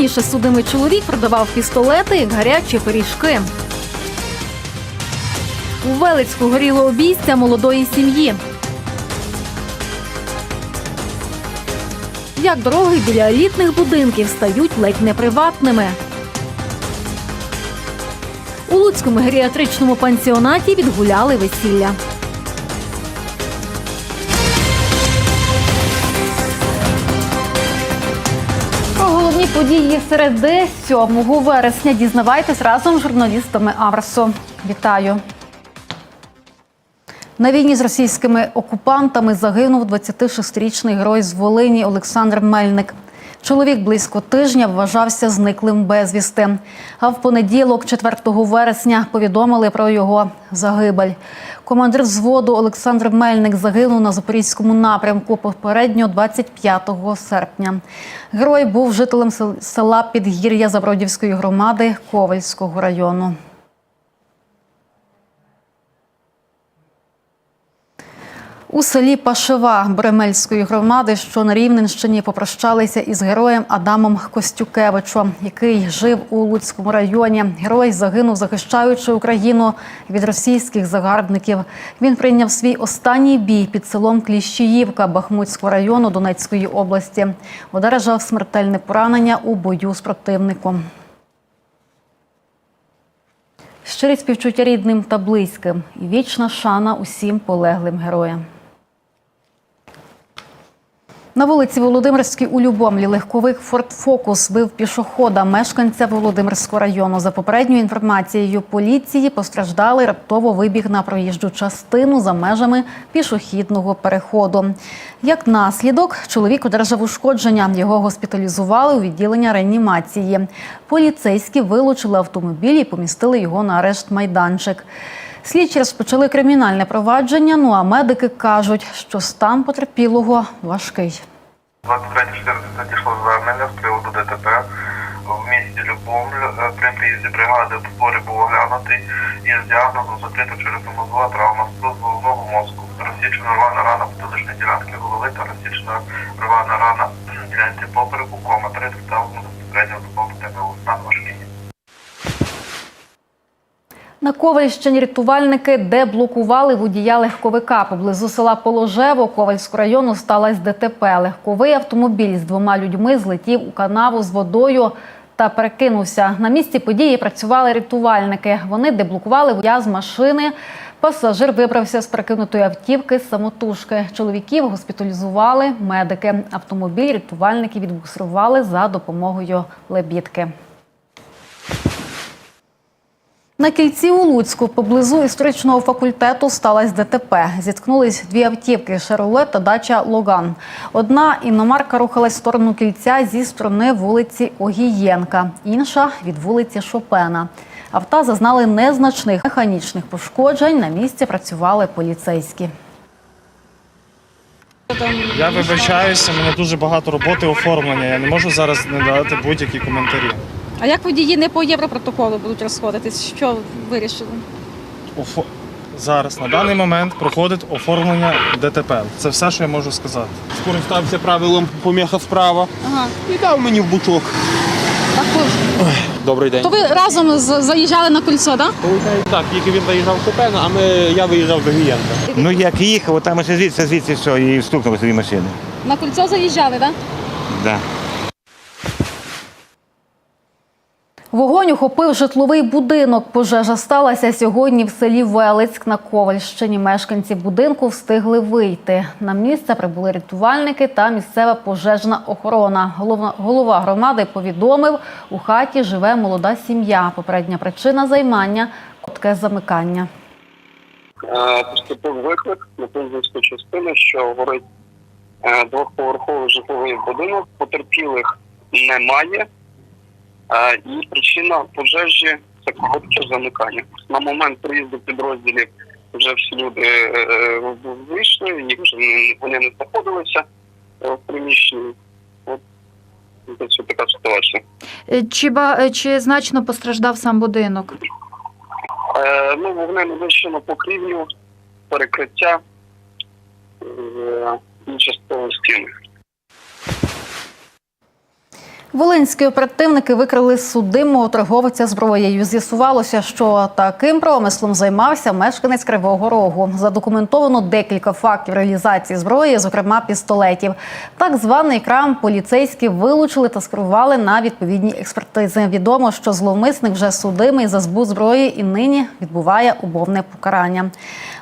Раніше судимий чоловік продавав пістолети гарячі пиріжки. У Велицьку горіло обійстя молодої сім'ї. Як дороги біля елітних будинків стають ледь не приватними. У Луцькому геріатричному пансіонаті відгуляли весілля. Події середи 7 вересня дізнавайтесь разом з журналістами Аврасу. Вітаю. На війні з російськими окупантами загинув 26-річний герой з Волині Олександр Мельник. Чоловік близько тижня вважався зниклим безвісти. А в понеділок, 4 вересня, повідомили про його загибель. Командир взводу Олександр Мельник загинув на запорізькому напрямку попередньо 25 серпня. Герой був жителем сел- села Підгір'я Забродівської громади Ковальського району. У селі Пашева Бремельської громади, що на Рівненщині, попрощалися із героєм Адамом Костюкевичем, який жив у Луцькому районі. Герой загинув, захищаючи Україну від російських загарбників. Він прийняв свій останній бій під селом Кліщіївка Бахмутського району Донецької області. Одержав смертельне поранення у бою з противником. Щирі співчуття рідним та близьким і вічна шана усім полеглим героям. На вулиці Володимирській у Любомлі легковик Форд Фокус бив пішохода мешканця Володимирського району. За попередньою інформацією поліції постраждалий раптово вибіг на проїжджу частину за межами пішохідного переходу. Як наслідок, чоловік одержав ушкодження. Його госпіталізували у відділення реанімації. Поліцейські вилучили автомобіль і помістили його на арешт майданчик. Слідчі розпочали кримінальне провадження. Ну а медики кажуть, що стан потерпілого важкий. 23.14 надійшло звернення з приводу ДТП в місті Любомль. Е, При приїзді бригади в зборі був оглянутий із діагнозом закрита черепно-мозгова травма струс головного мозку, розсічена рвана рана потиличної ділянки голови та розсічена рвана рана ділянці попереку, кома, три доставлено безпосередньо до ТПУ. Стан важкий. На Ковальщині рятувальники деблокували водія легковика. Поблизу села Положево Ковальського району сталося ДТП. Легковий автомобіль з двома людьми злетів у канаву з водою та перекинувся. На місці події працювали рятувальники. Вони деблокували водія з машини. Пасажир вибрався з перекинутої автівки самотужки. Чоловіків госпіталізували медики. Автомобіль рятувальники відбуксирували за допомогою лебідки. На кільці у Луцьку поблизу історичного факультету сталося ДТП. Зіткнулись дві автівки Шаролет та дача Логан. Одна іномарка рухалась в сторону кільця зі сторони вулиці Огієнка, інша від вулиці Шопена. Авто зазнали незначних механічних пошкоджень. На місці працювали поліцейські. Я вибачаюся, мене дуже багато роботи оформлення. Я не можу зараз не дати будь-які коментарі. А як водії не по європротоколу будуть розходитись? Що вирішили? Офо... Зараз на даний момент проходить оформлення ДТП. Це все, що я можу сказати. скористався правилом поміха справа Ага. і дав мені в бучок. Так, Добрий день. то ви разом з- заїжджали на кольцо, так? Так, тільки він заїжджав в Шопена, а ми, я виїжджав до Гієнка. Ну як їхав, там ще звідси, звідси все, і стукнули собі машини. На кольцо заїжджали, так? Да. Вогонь охопив житловий будинок. Пожежа сталася сьогодні в селі Велицьк на Ковальщині. Мешканці будинку встигли вийти. На місце прибули рятувальники та місцева пожежна охорона. Голова, громади повідомив, у хаті живе молода сім'я. Попередня причина займання котке замикання. Е, Поступив виклик на пункту частини, що горить е, двохповерховий житловий будинок. Потерпілих немає. Е, І причина пожежі це коротке замикання. На момент приїзду підрозділів вже всі люди е, вийшли, їх вже не- вони не знаходилися е, в приміщенні. От ось така ситуація. Чи, ба- чи значно постраждав сам будинок? Е, ну, вогнем знищено покрівлю, перекриття е, і частково стіни. Волинські оперативники викрили судимого торговця зброєю. З'ясувалося, що таким промислом займався мешканець Кривого Рогу. Задокументовано декілька фактів реалізації зброї, зокрема пістолетів. Так званий крам поліцейські вилучили та скерували на відповідні експертизи. Відомо, що зловмисник вже судимий за збут зброї і нині відбуває умовне покарання.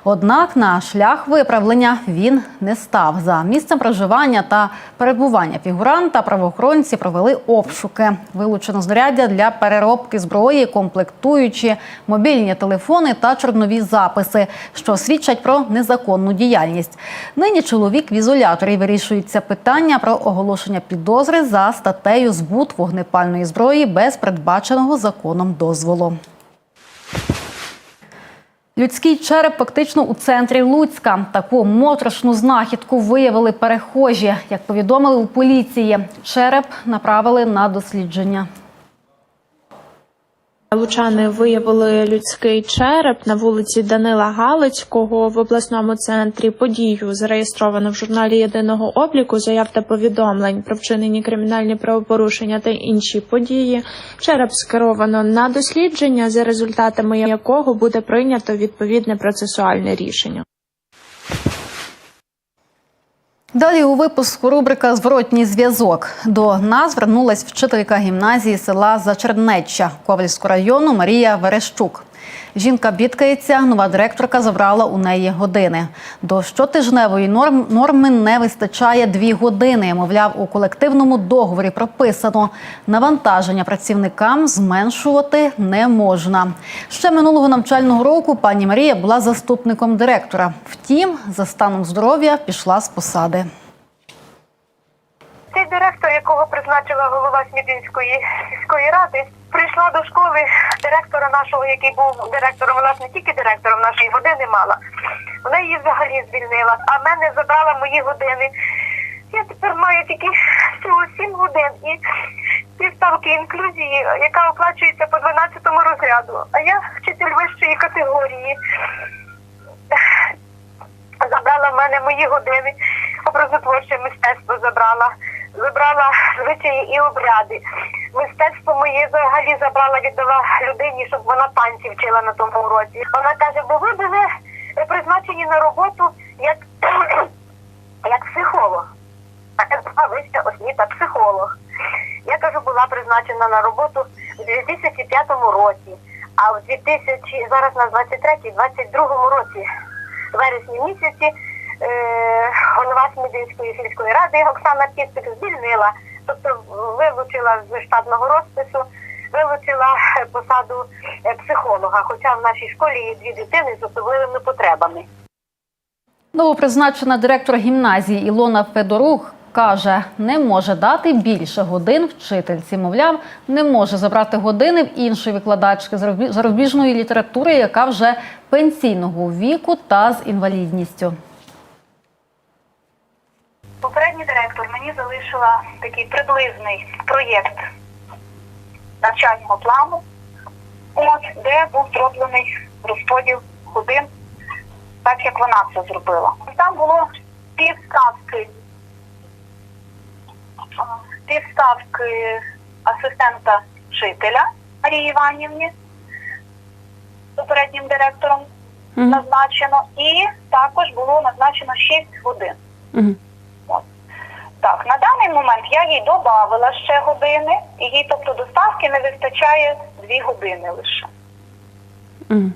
Однак на шлях виправлення він не став. За місцем проживання та перебування фігуранта правоохоронці провели обшуки. Вилучено знаряддя для переробки зброї, комплектуючі мобільні телефони та чорнові записи, що свідчать про незаконну діяльність. Нині чоловік в ізоляторі вирішується питання про оголошення підозри за статтею збут вогнепальної зброї без передбаченого законом дозволу. Людський череп фактично у центрі Луцька. Таку моторошну знахідку виявили перехожі. Як повідомили у поліції, череп направили на дослідження. Лучани виявили людський череп на вулиці Данила Галицького в обласному центрі. Подію зареєстровано в журналі єдиного обліку заяв та повідомлень про вчинені кримінальні правопорушення та інші події. Череп скеровано на дослідження, за результатами якого буде прийнято відповідне процесуальне рішення. Далі у випуску рубрика Зворотній зв'язок. До нас звернулась вчителька гімназії села Зачернеччя Ковальського району Марія Верещук. Жінка бідкається, нова директорка забрала у неї години. До щотижневої норм, норми не вистачає дві години. Мовляв, у колективному договорі прописано навантаження працівникам зменшувати не можна. Ще минулого навчального року пані Марія була заступником директора. Втім, за станом здоров'я пішла з посади. Цей директор, якого призначила голова Смітинської сільської ради, прийшла до школи директора нашого, який був директором. Вона ж не тільки директором нашої години мала. Вона її взагалі звільнила, а мене забрала мої години. Я тепер маю тільки всього 7 годин і півставки інклюзії, яка оплачується по 12 розряду. А я вчитель вищої категорії. Забрала в мене мої години, образотворче мистецтво забрала, забрала звичаї і обряди. Мистецтво моє взагалі забрала, віддала людині, щоб вона танці вчила на тому уроці. Вона каже, бо ви були призначені на роботу як, як психолог. А я була вища освіта психолог. Я кажу, була призначена на роботу у 2005 році, а в 2000, зараз на 23-22 році вересні місяці голова Смідинської сільської ради Оксана Кістик звільнила, тобто вилучила з штатного розпису, вилучила е, посаду е, психолога, хоча в нашій школі є дві дитини з особливими потребами. Новопризначена директор гімназії Ілона Федорук каже, не може дати більше годин вчительці. Мовляв, не може забрати години в іншої викладачки зарубі- зарубіжної літератури, яка вже пенсійного віку та з інвалідністю. Попередній директор мені залишила такий приблизний проєкт навчального плану, от, де був зроблений розподіл годин, так як вона це зробила. Там було півставки, півставки асистента вчителя Марії Іванівні, попереднім директором назначено, і також було назначено 6 годин. Так, на даний момент я їй додавала ще години, і їй, тобто, доставки не вистачає дві години лише.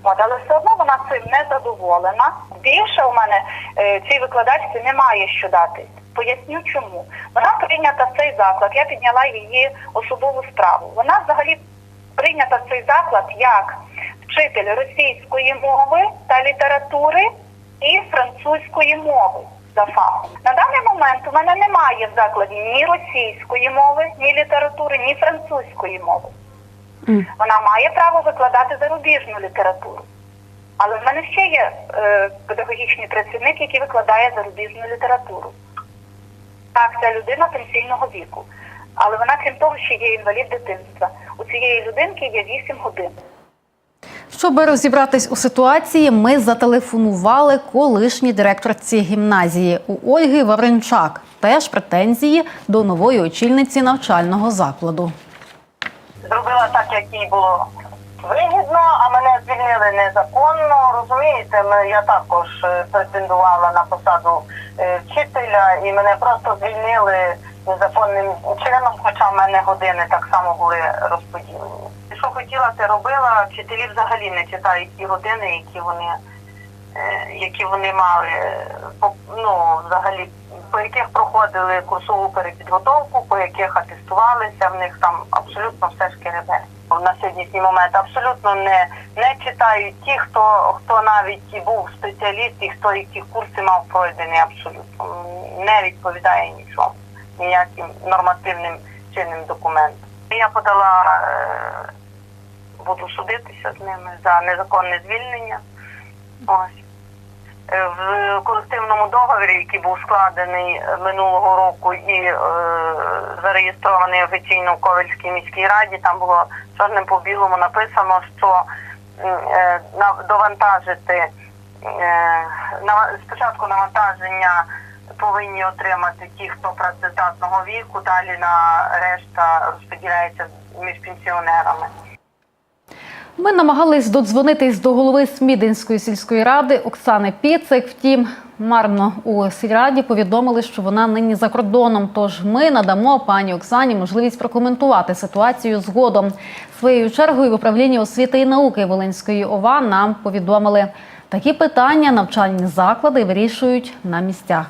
От, але все одно вона цим не задоволена. Більше у мене е, цій викладачці немає що дати. Поясню чому. Вона прийнята в цей заклад, я підняла її особову справу. Вона взагалі прийнята в цей заклад як вчитель російської мови та літератури і французької мови за фахом. На даний момент у мене немає в закладі ні російської мови, ні літератури, ні французької мови. Вона має право викладати зарубіжну літературу. Але в мене ще є е, педагогічний працівник, який викладає зарубіжну літературу. Так, це людина пенсійного віку. Але вона, крім того, ще є інвалід дитинства. У цієї людинки є 8 годин. Щоб розібратись у ситуації, ми зателефонували колишній директорці гімназії у Ольги Вавренчак. теж претензії до нової очільниці навчального закладу. зробила так, як їй було вигідно, а мене звільнили незаконно. Розумієте, я також е, претендувала на посаду е, вчителя, і мене просто звільнили незаконним чином, хоча в мене години так само були розподілені. Хотіла, те робила. Вчителі взагалі не читають ті години, які вони е, які вони мали, ну, взагалі, по яких проходили курсову перепідготовку, по яких атестувалися, в них там абсолютно все шкеребе. На сьогоднішній момент абсолютно не, не читають ті, хто, хто навіть і був спеціаліст, і хто які курси мав пройдені, абсолютно не відповідає нічому, ніяким нормативним чинним документам. Я подала, е, буду судитися з ними за незаконне звільнення. Ось. Е, В колективному договорі, який був складений минулого року і е, зареєстрований офіційно в Ковельській міській раді, там було чорним по білому написано, що е, на- довантажити е, нава- спочатку навантаження повинні отримати ті, хто працездатного віку, далі на решта розподіляється між пенсіонерами. Ми намагались додзвонитись до голови Смідинської сільської ради Оксани Піцик. Втім, марно у сільраді повідомили, що вона нині за кордоном. Тож ми надамо пані Оксані можливість прокоментувати ситуацію згодом. Своєю чергою в управлінні освіти і науки Волинської ОВА нам повідомили, такі питання навчальні заклади вирішують на місцях.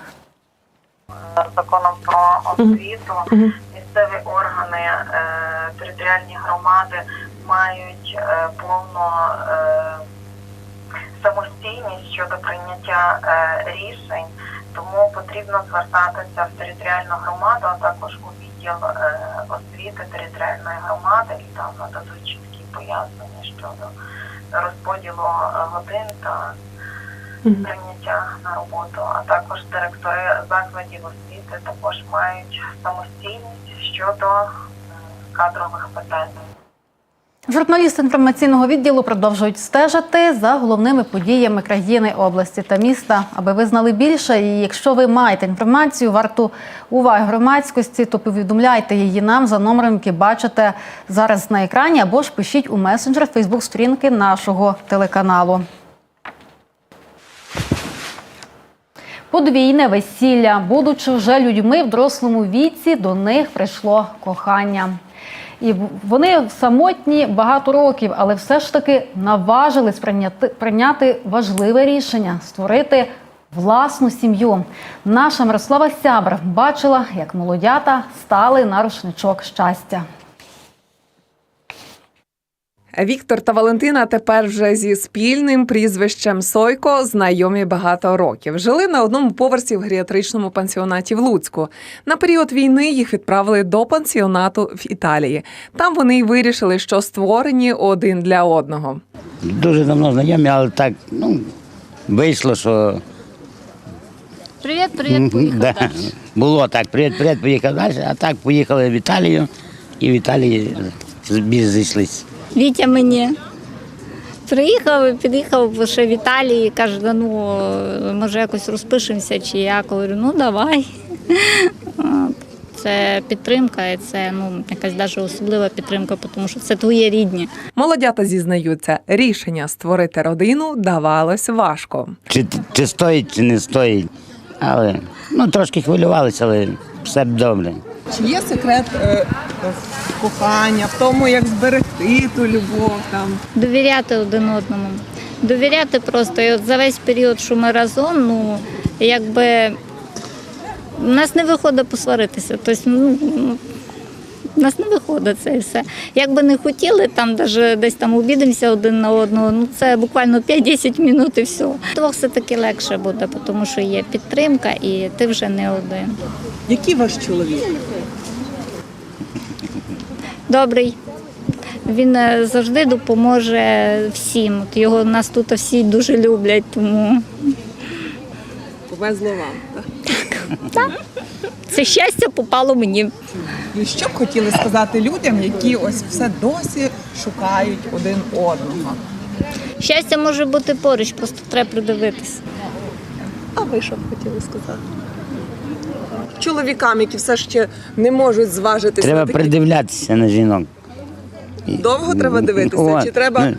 законом про освіту місцеві органи, е, територіальні громади мають е, повну е, самостійність щодо прийняття е, рішень, тому потрібно звертатися в територіальну громаду, а також у відділ е, освіти територіальної громади, і там нададуть чіткі пояснення щодо розподілу годин та прийняття на роботу, а також директори закладів освіти також мають самостійність щодо кадрових питань. Журналісти інформаційного відділу продовжують стежити за головними подіями країни, області та міста. Аби ви знали більше, і якщо ви маєте інформацію, варту уваги громадськості, то повідомляйте її нам за номером, який бачите зараз на екрані, або ж пишіть у месенджер Фейсбук сторінки нашого телеканалу. Подвійне весілля, будучи вже людьми в дорослому віці, до них прийшло кохання. І вони самотні багато років, але все ж таки наважились прийняти, прийняти важливе рішення створити власну сім'ю. Наша Мирослава Сябр бачила, як молодята стали на рушничок щастя. Віктор та Валентина тепер вже зі спільним прізвищем Сойко знайомі багато років. Жили на одному поверсі в геріатричному пансіонаті в Луцьку. На період війни їх відправили до пансіонату в Італії. Там вони й вирішили, що створені один для одного. Дуже давно знайомі, але так, ну, вийшло, що Привіт, привіт, поїхав да, далі. було так, привіт, привіт, поїхав далі, а так поїхали в Італію і в Італії більш зійшлись. Вітя мені приїхав, під'їхав ще в Італії, каже, да ну може якось розпишемося чи як. Говорю, ну давай. Це підтримка, і це ну якась навіть особлива підтримка, тому що це твої рідні. Молодята зізнаються, рішення створити родину давалось важко. Чи, чи стоїть, чи не стоїть. Але ну, трошки хвилювалися, але все добре. Чи є секрет е, кохання, в тому, як зберегти ту любов там? Довіряти один одному. Довіряти просто. І от за весь період, що ми разом, ну якби у нас не виходить посваритися. Тобто, ну, у нас не виходить це і все. Як би не хотіли, там даже десь там обідемося один на одного, ну це буквально 5-10 минут і все. Двох все-таки легше буде, тому що є підтримка і ти вже не один. Який ваш чоловік? Добрий. Він е, завжди допоможе всім. От його нас тут всі дуже люблять, тому Повезло вам. Так? Це щастя попало мені. І що б хотіли сказати людям, які ось все досі шукають один одного? Щастя може бути поруч, просто треба придивитися. А ви що б хотіли сказати? чоловікам, які все ще не можуть зважитися Треба такі... придивлятися на жінок. Довго треба дивитися? Чи треба,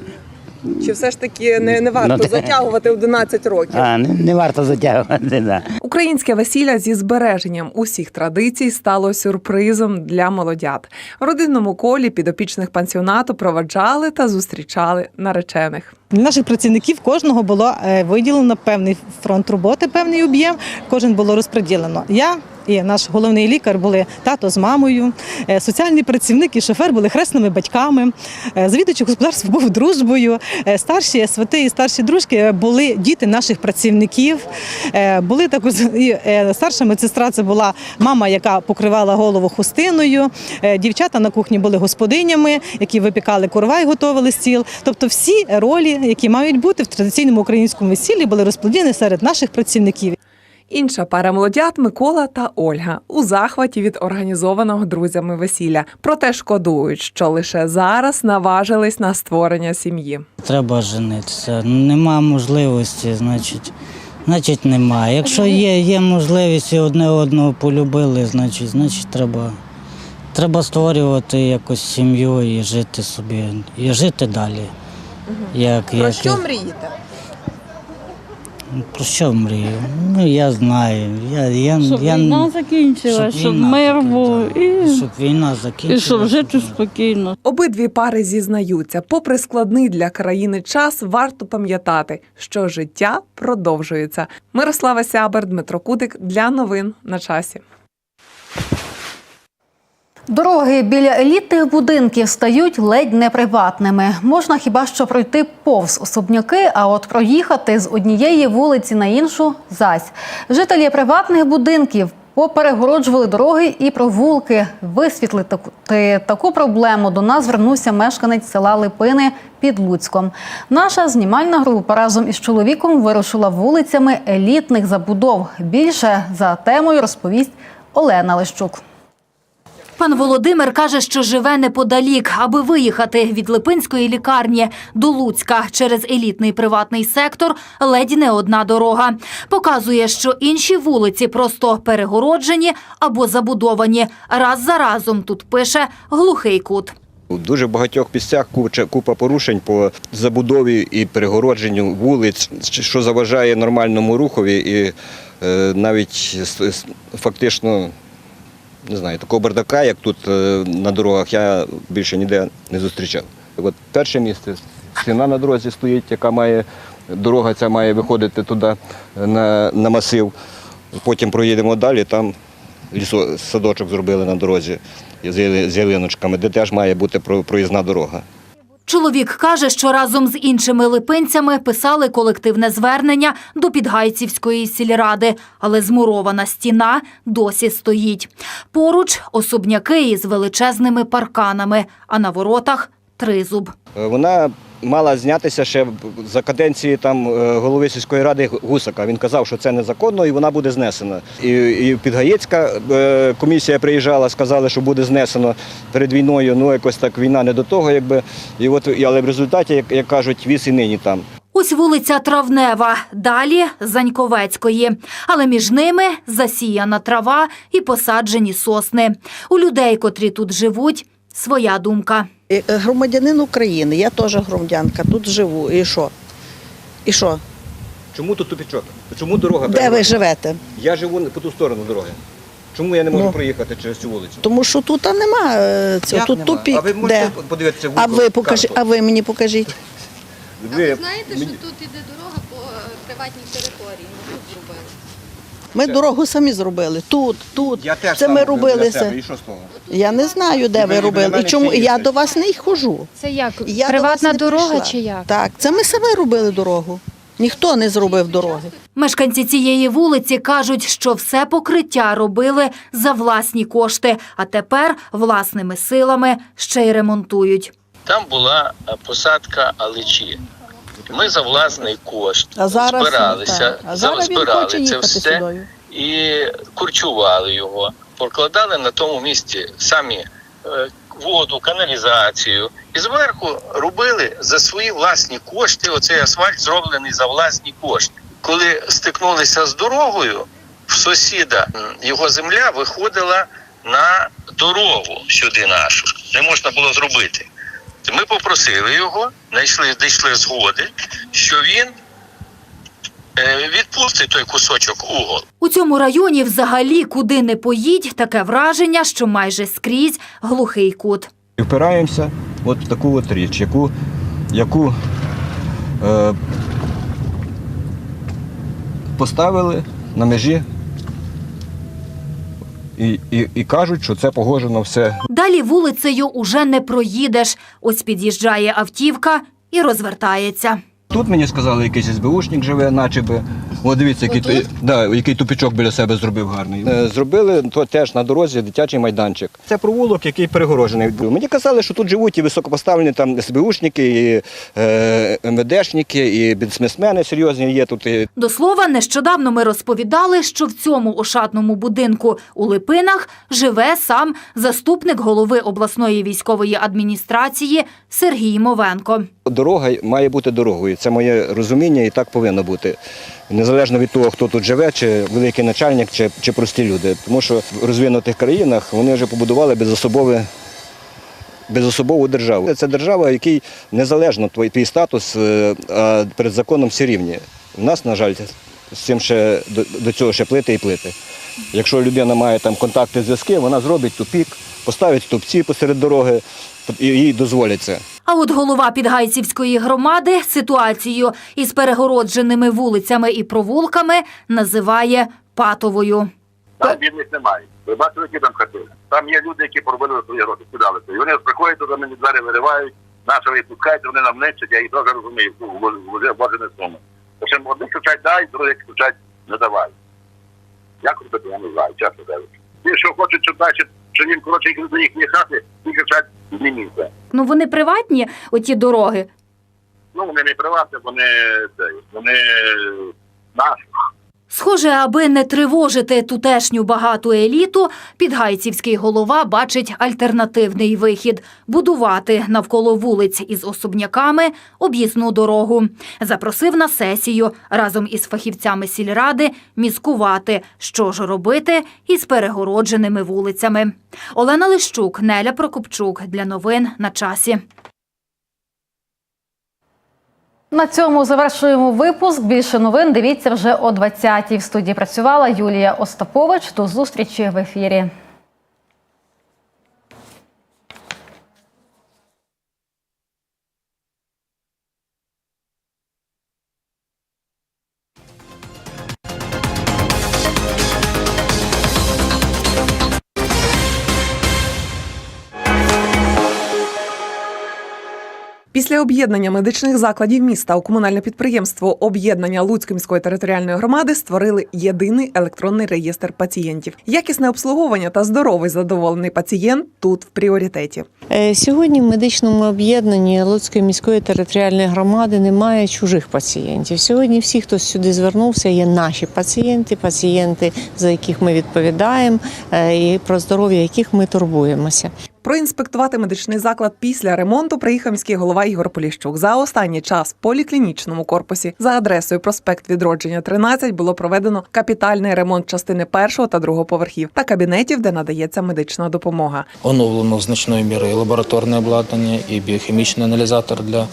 чи все ж таки не, не варто Ну, та- затягувати 11 років? А, не, не варто затягувати, да. Українське весілля зі збереженням усіх традицій стало сюрпризом для молодят. В родинному колі підопічних пансіонату проваджали та зустрічали наречених. Для наших працівників кожного було е, виділено певний фронт роботи, певний об'єм. Кожен було розподілено. Я і наш головний лікар були тато з мамою, е, соціальний працівник і шофер були хресними батьками. е, Завідувачий господарства був дружбою. е, Старші свати і старші дружки були діти наших працівників. Були також і старша медсестра. Це була мама, яка покривала голову хустиною. Дівчата на кухні були господинями, які випікали курва і готували стіл. Тобто всі ролі, які мають бути в традиційному українському весіллі, були розподілені серед наших працівників. Інша пара молодят Микола та Ольга у захваті від організованого друзями весілля. Проте шкодують, що лише зараз наважились на створення сім'ї. Треба женитися. Нема можливості, значить, значить немає. Якщо є, є можливість і одне одного полюбили, значить, значить треба, треба створювати якусь сім'ю і жити собі, і жити далі. Як, Про як, що мрієте? Про що мрію? Ну я знаю. Я, я, Щоб я, війна закінчилася, щоб війна мир був і, щоб війна і закінчилася. щоб жити спокійно. Обидві пари зізнаються, попри складний для країни час, варто пам'ятати, що життя продовжується. Мирослава Сябер, Дмитро Кудик для новин на часі. Дороги біля елітних будинків стають ледь не приватними. Можна хіба що пройти повз особняки, а от проїхати з однієї вулиці на іншу зась. Жителі приватних будинків поперегороджували дороги і провулки. Висвітлити таку проблему до нас звернувся мешканець села Липини під Луцьком. Наша знімальна група разом із чоловіком вирушила вулицями елітних забудов. Більше за темою розповість Олена Лещук. Пан Володимир каже, що живе неподалік, аби виїхати від Липинської лікарні до Луцька через елітний приватний сектор ледь не одна дорога. Показує, що інші вулиці просто перегороджені або забудовані. Раз за разом тут пише глухий кут. У дуже багатьох місцях купа порушень по забудові і перегородженню вулиць, що заважає нормальному рухові, і е, навіть фактично не знаю, такого бардака, як тут е, на дорогах, я більше ніде не зустрічав. От перше місце стіна на дорозі стоїть, яка має дорога ця має виходити туди е, на, на масив. Потім проїдемо далі, там лісо, садочок зробили на дорозі з ялиночками, де теж має бути проїзна дорога. Чоловік каже, що разом з іншими липинцями писали колективне звернення до Підгайцівської сільради, але змурована стіна досі стоїть. Поруч особняки із величезними парканами, а на воротах тризуб. Е, Вона мала знятися ще за каденції там е, голови сільської ради Гусака. Він казав, що це незаконно і вона буде знесена. І, і Підгаєцька е, комісія приїжджала, сказали, що буде знесено перед війною. Ну якось так війна не до того, якби. І от але в результаті, як, як кажуть, віз і нині там. Ось вулиця Травнева, далі Заньковецької. Але між ними засіяна трава і посаджені сосни. У людей, котрі тут живуть, своя думка. Е, Громадянин України, я теж громадянка, тут живу. І що? І що? Чому тут тупічок? Чому дорога? Де ви живете? Я живу по ту сторону дороги. Чому я не можу Ну. проїхати через цю вулицю? Тому що тут а нема е, цього. Як тут нема? тупік. А ви можете Де? подивитися в А ви покажіть, а ви мені покажіть. Ви- Знаєте, що тут іде дорога по е, приватній території? Ми. Ми дорогу самі зробили. Тут, тут. Я теж це ми робили. це. І що з того? Я не знаю, де І ви робили. І чому я до вас не хожу. Це як? Я Приватна дорога прийшла. чи як? Так, це ми самі робили дорогу. Ніхто не зробив дороги. Мешканці цієї вулиці кажуть, що все покриття робили за власні кошти, а тепер власними силами ще й ремонтують. Там була посадка алечі. Ми за власний кошт А зараз, збиралися, так. А зараз збирали це все сюди. і курчували його, покладали на тому місці самі е, воду, каналізацію. І зверху робили за свої власні кошти. Оцей асфальт зроблений за власні кошти. Коли стикнулися з дорогою, в сусіда його земля виходила на дорогу сюди нашу. Не можна було зробити. Ми попросили його, знайшли, дійшли згоди, що він е, відпустить той кусочок угол. У цьому районі взагалі куди не поїдь, таке враження, що майже скрізь глухий кут. Впираємося от в таку от річ, яку, яку е, поставили на межі і, і, і кажуть, що це погоджено все Далі вулицею уже не проїдеш. Ось під'їжджає автівка і розвертається. Тут мені сказали, якийсь СБУшник живе, наче би. От дивіться, який, ту- да, який тупічок біля себе зробив гарний. Е, Зробили то теж на дорозі дитячий майданчик. Це провулок, який перегорожений. Мені казали, що тут живуть і високопоставлені там СБУшники, і е, МВДшники, і бізнесмени серйозні є тут. І До слова, нещодавно ми розповідали, що в цьому ошатному будинку у Липинах живе сам заступник голови обласної військової адміністрації Сергій Мовенко. Дорога має бути дорогою. Це моє розуміння, і так повинно бути. Незалежно від того, хто тут живе, чи великий начальник, чи, чи прості люди. Тому що в розвинутих країнах вони вже побудували безособове. Безособову державу. Це держава, якій незалежно твій, твій статус, е, перед законом всі рівні. У нас, на жаль, з цим ще до, до цього ще плити і плити. Якщо людина має там контакти, зв'язки, вона зробить тупік, поставить стовпці посеред дороги, і їй дозволять це. А от голова Підгайцівської громади ситуацію із перегородженими вулицями і провулками називає патовою. Там бідних немає. Ви бачите, які там хатини. Там є люди, які поробили свої гроші, скидалися. І вони приходять туди, мені двері виривають, нашого і вони нам нищать, я їх теж розумію, ну, вже вложені що одні кричать дай, другі кричать не давай. Як робити, я не знаю, чесно кажучи. Ті, що хочуть, щоб далі, що їм, коротше, їх до їхньої хати, ті кричать змініться. Ну вони приватні, оті дороги. Ну, вони не приватні, вони, вони наші. Схоже, аби не тривожити тутешню багату еліту, підгайцівський голова бачить альтернативний вихід будувати навколо вулиць із особняками об'їзну дорогу. Запросив на сесію разом із фахівцями сільради міскувати, що ж робити із перегородженими вулицями. Олена Лищук, Неля Прокопчук для новин на часі. На цьому завершуємо випуск. Більше новин дивіться вже о 20-й. В студії працювала Юлія Остапович. До зустрічі в ефірі. Об'єднання медичних закладів міста у комунальне підприємство об'єднання Луцької міської територіальної громади створили єдиний електронний реєстр пацієнтів. Якісне обслуговування та здоровий задоволений пацієнт тут в пріоритеті. Е, Сьогодні в медичному об'єднанні Луцької міської територіальної громади немає чужих пацієнтів. Сьогодні всі, хто сюди звернувся, є наші пацієнти, пацієнти, за яких ми відповідаємо, е, і про здоров'я яких ми турбуємося. Проінспектувати медичний заклад після ремонту приїхав міський голова Ігор Поліщук. За останній час в поліклінічному корпусі за адресою проспект Відродження 13 було проведено капітальний ремонт частини першого та другого поверхів та кабінетів, де надається медична допомога. Оновлено значною мірою лабораторне обладнання і біохімічний аналізатор для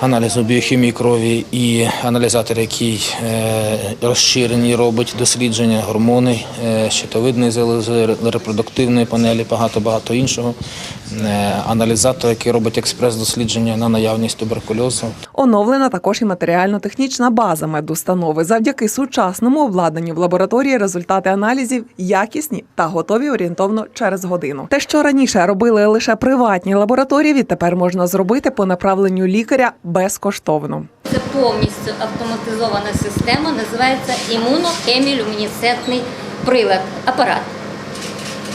аналізу біохімії крові, і аналізатор, який е, розширені робить дослідження, гормони, е, щитовидної залози, репродуктивної панелі, багато-багато іншого. Е, аналізатор, який робить експрес-дослідження на наявність туберкульозу. Оновлена також і матеріально-технічна база медустанови. Завдяки сучасному обладнанню в лабораторії результати аналізів якісні та готові орієнтовно через годину. Те, що раніше робили лише приватні лабораторії, відтепер можна зробити по направленню лікаря безкоштовно. Це повністю автоматизована система, називається імунохемілюмінесцентний прилад, апарат.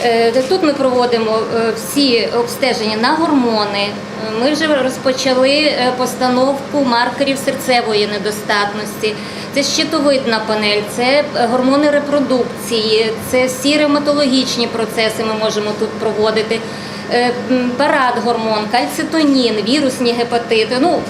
Е, Тут ми проводимо е, всі обстеження на гормони. Е, Ми вже розпочали постановку маркерів серцевої недостатності. Це щитовидна панель, це гормони репродукції, це всі ревматологічні процеси ми можемо тут проводити. М, Парадгормон, кальцитонін, вірусні гепатити. Ну,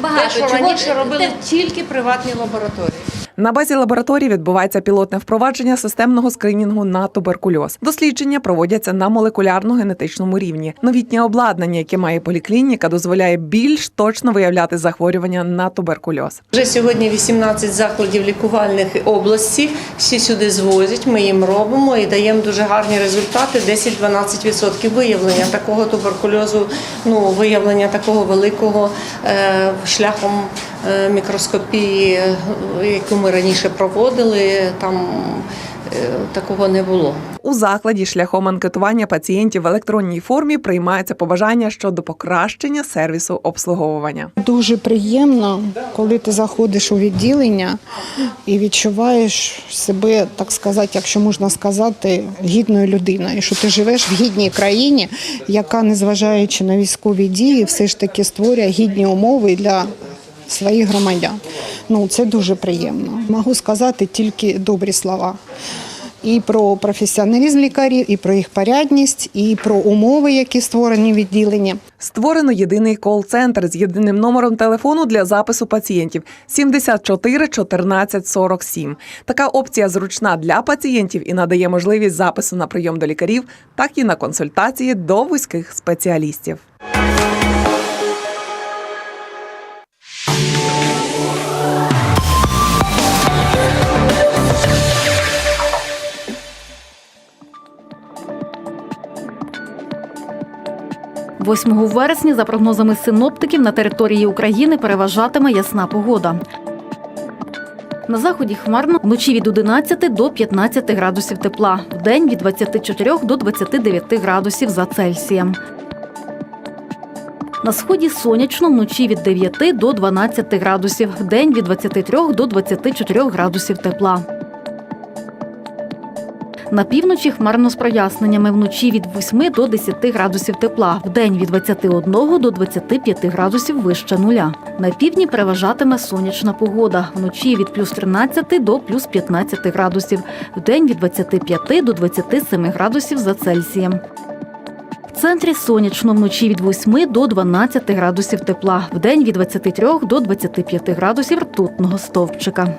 багато Те, що чого. раніше робили Те- тільки приватні лабораторії. На базі лабораторії відбувається пілотне впровадження системного скринінгу на туберкульоз. Дослідження проводяться на молекулярно-генетичному рівні. Новітнє обладнання, яке має поліклініка, дозволяє більш точно виявляти захворювання на туберкульоз. Вже сьогодні 18 закладів лікувальних області. Всі сюди звозять. Ми їм робимо і даємо дуже гарні результати. 10-12% виявлення такого туберкульозу. Ну виявлення такого великого е, шляхом мікроскопії, е, яку ми раніше проводили. Там е, такого не було. У закладі шляхом анкетування пацієнтів в електронній формі приймаються побажання щодо покращення сервісу обслуговування. Дуже приємно, коли ти заходиш у відділення і відчуваєш себе, так сказати, якщо можна сказати, гідною людиною, що ти живеш в гідній країні, яка, незважаючи на військові дії, все ж таки створює гідні умови для своїх громадян. Ну це дуже приємно. Можу сказати тільки добрі слова. І про професіоналізм лікарів, і про їх порядність, і про умови, які створені в відділенні. Створено єдиний кол-центр з єдиним номером телефону для запису пацієнтів 74 14 47. Така опція зручна для пацієнтів і надає можливість запису на прийом до лікарів, так і на консультації до вузьких спеціалістів. – 8 вересня, за прогнозами синоптиків, на території України переважатиме ясна погода. На заході хмарно вночі від 11 до 15 градусів тепла, вдень від 24 до 29 градусів за Цельсієм. На сході сонячно вночі від 9 до 12 градусів, вдень від 23 до 24 градусів тепла. На півночі хмарно з проясненнями вночі від 8 до 10 градусів тепла, вдень від 21 до 25 градусів вище нуля. На півдні переважатиме сонячна погода. Вночі від плюс 13 до плюс 15 градусів, вдень від 25 до 27 градусів за Цельсієм. В центрі сонячно вночі від 8 до 12 градусів тепла, вдень від 23 до 25 градусів ртутного стовпчика.